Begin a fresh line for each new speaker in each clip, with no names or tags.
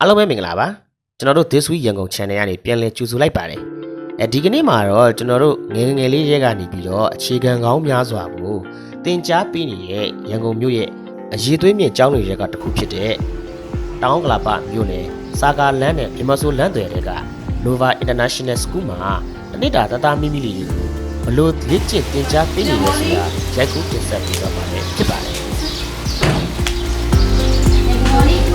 အားလုံးပဲမင်္ဂလာပါကျွန်တော်တို့ This Week ရန်ကုန် Channel ကနေပြန်လည်ကြိုဆိုလိုက်ပါတယ်အဲဒီကနေ့မှာတော့ကျွန်တော်တို့ငယ်ငယ်လေးရဲကနေပြီးတော့အခြေခံကောင်းများစွာကိုသင်ကြားပေးနေတဲ့ရန်ကုန်မြို့ရဲ့အရေးသွေးမြင့်ကျောင်းတွေရဲကတစ်ခုဖြစ်တဲ့တောင်ကလာပမြို့နယ်စာကာလန်းနဲ့မြမဆိုလန်းတွေတဲက Nova International School မှာတနစ်တာတသားမိမိလေးတွေကိုဘလို့လေ့ကျင့်သင်ကြားပေးနေလဲဆိုတာရိုက်ကူးတင်ဆက်ပေးတော့မှာလည်းဖြစ်ပါတယ်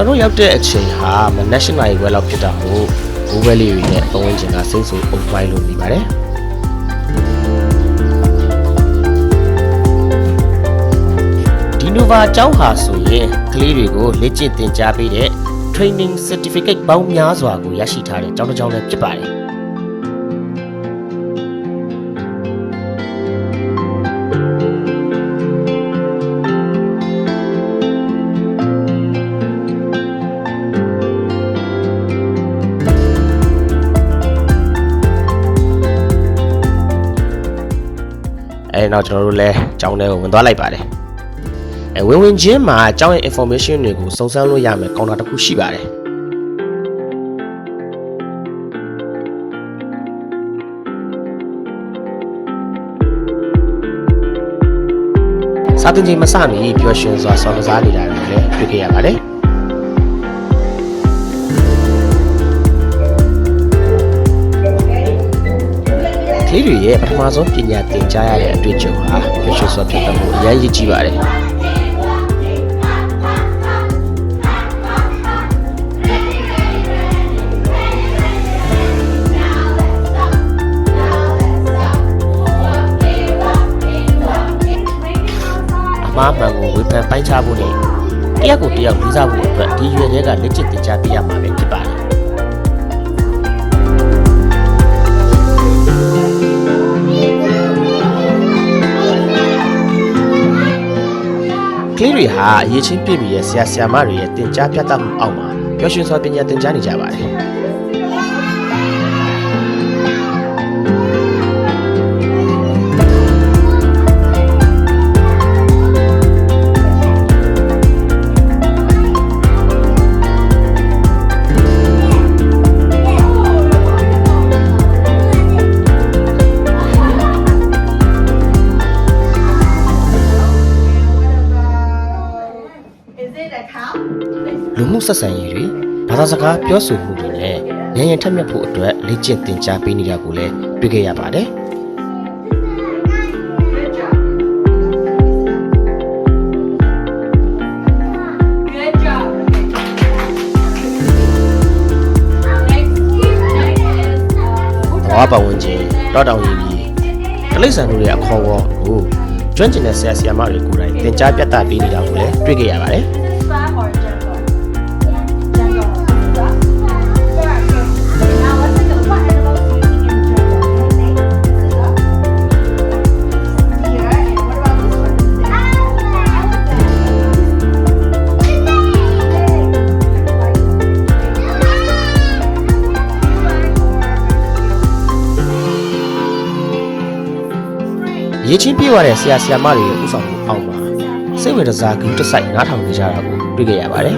ကျွန်တော်တို့ရောက်တဲ့အချိန်ဟာမနက်၈နာရီခွဲလောက်ဖြစ်တာမို့ဘိုးဘဲလေးတွေနဲ့ပတ်ဝန်းကျင်ကစိတ်ဆူအုပ်ပိုင်းလို့နေပါတယ်ဒီနိုဗာအကြောင်းဟာဆိုရင်ကလေးတွေကိုလေ့ကျင့်သင်ကြားပေးတဲ့ training certificate ပေါင်းများစွာကိုရရှိထားတဲ့ကျောင်းတစ်ကျောင်းလည်းဖြစ်ပါတယ် အဲနောက်ကျွန်တော်တို့လည်းကျောင်းထဲကိုဝင်သွားလိုက်ပါတယ်အဲဝင်ဝင်ချင်းမှာကျောင်းရဲ့ information တွေကိုစုံစမ်းလို့ရမယ်ကောင်တာတစ်ခုရှိပါတယ်စာသင်ချိန်မစမီပျော်ရွှင်စွာဆောင်းကစားနေတာတွေလည်းတွေ့ခဲ့ရပါတယ် ကလေးတွေရဲ့ပထမဆုံးပညာသင်ကြားရတဲ့အတွေ့အကြုံဟာပျော်ရွှင်စွာဖြစ်တဲ့မှုအရေးကြီးပါတယ်အမားမှန်ကိုဝေဖန်ပိုင်းခြားဖို့နဲ့တယောက်ကိုတယောက်လေးစားဖို့အတွက်ဒီရွယ်တွေကလက်ကျင့်တင် जा ပေးရမှာပဲဖြစ်ပါတယ် ကလေးတွေဟာအရေးချင်းပြည့်ပြီးရဲ့ဆရာဆရာမတွေရဲ့တင် जा ပြတ်တတ်မှုအောက်မှာပျော်ရွှင်စွာပညာသင်ကြားနေကြပါတယ် လူမှုဆက်ဆံရေးတွေဘာသာစကားပြောဆိုမှုတွေနဲ့ဉာဏ်ရည်ထက်မြက်ဖို့အတွက်လေ့ကျင့်သင်ကြားပေးနေတာကိုလည်းတွေ့ခဲ့ရပါတယ်
Good job. Good job. Next, next is ။
ဘာဝပတ်ဝန်းကျင်တောတောင်ရည်ကြီးတလိษံတို့ရဲ့အခေါ်အဝေါ်ကိုကျွမ်းကျင်တဲ့ဆရာဆရာမတွေကိုယ်တိုင်သင်ကြားပြသပေးနေတာကိုလည်းတွေ့ခဲ့ရပါတယ် ရေးချင်းပြေးသွားတဲ့ဆရာဆရာမတွေရဲ့ဥဆောင်မှုအောက်မှာစိတ်ဝင်စားကူးတစ်ဆိုင်နားထောင်နေကြတာကိုတွေ့ခဲ့ရပါတယ်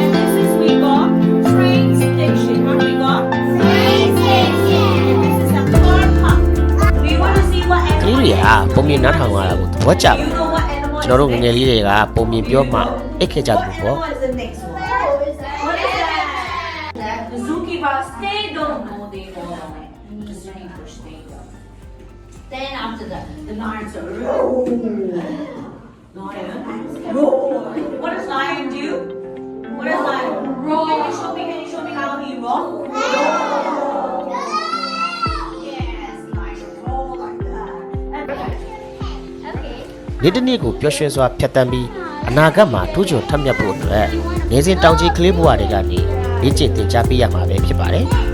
And this is we got train station. What we got? Train station. This is a car park. We want to see what ။
ကလေး
animal.
တွေကပုံမြင်နားထောင်ရတာကိုသဘောကျပါ
You know what animal?
ကျွန်တော်တို့ငယ်ငယ်လေးတွေကပုံမြင်ပြောမှအိတ်ခဲ့ကြတယ်ပေါ့
What is the next one? What is that? The zookeeper. Stay don't know they Then after that, the lions are roar. Lion. Roar. What does lion do? What does lion? Roar. Can you show me? Can you show me how he roar? Yes, lion roar like that. And
Okay.
။နေ့တစ်နေ့ကိုပျော်ရွှင်စွာဖြတ်တန်းပြီးအနာဂတ်မှာထူးချွန်ထက်မြက်ဖို့အတွက်နေစဉ်တောင်ကြီးကလေးဘဝတွေကနေလေ့ကျင့်သင်ကြားပေးရမှာပဲဖြစ်ပါတယ်။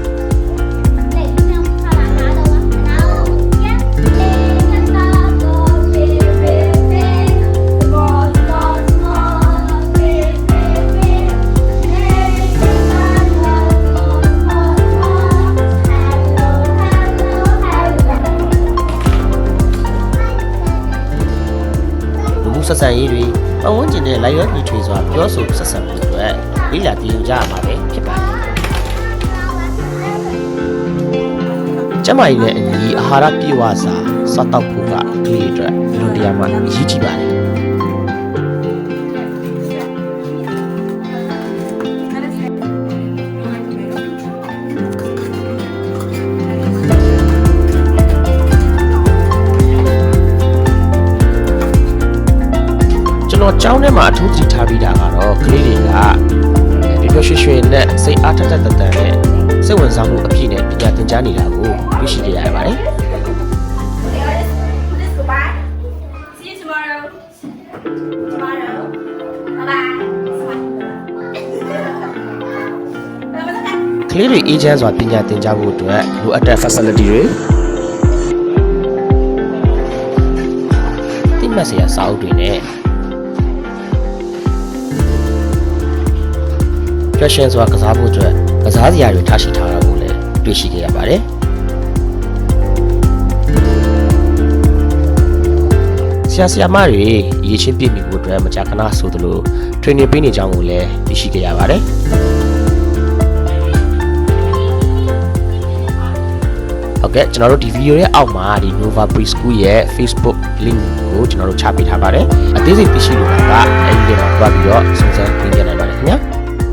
ဆက်ဆံရေးတွေပတ်ဝန်းကျင်နဲ့လိုက်ရောညီထွေစွာပြောဆိုဆက်ဆံမှုတွေအတွက်လိလာတည်ယူကြရမှာပဲဖြစ်ပါတယ်ကျမကြီးနဲ့အညီအာဟာရပြည့်ဝစာစားတောက်ဖို့ကသူ့ရဲ့အတွက်အလွန်တရာမှအရေးကြီးပါတယ် တော်ကြောင်းထဲမှာအထူးကြည့်ထားပြီးတာကတော့ကလေးတွေကပျော်ပျော်ရွှင်ရွှင်နဲ့စိတ်အားထက်ထက်တန်တန်နဲ့စိတ်ဝင်စားမှုအပြည့်နဲ့ပညာသင်ကြားနေတာကိုတွေ့ရှိကြရပါတယ်
Let's go back. See you tomorrow. Tomorrow. Bye bye.
ကလေးတွေအေးချမ်းစွာပညာသင်ကြားဖို့အတွက်လိုအပ်တဲ့ facility တွေတိမတ်စရာစာအုပ်တွေနဲ့ fashion စွာကစားဖို့အတွက်ကစားစရာတွေထားရှိထားတာကိုလည်းတွေ့ရှိခဲ့ရပါတယ်ဆရာဆရာမတွေရေချင်းပြည့်မီဖို့အတွက်မကြာခဏဆိုသလို training ပေးနေကြောင်းကိုလည်းသိရှိခဲ့ရပါတယ်ဟုတ်ကဲ့ကျွန်တော်တို့ဒီဗီဒီယိုရဲ့အောက်မှာဒီ Nova Preschool ရဲ့ Facebook link ကိုကျွန်တော်တို့ချပေးထားပါတယ်အသေးစိတ်သိရှိလို့ကအဲဒီကနေတော့တွားပြီးတော့စုံစမ်းသိကြနိုင်ပါတယ်ခင်ဗျာ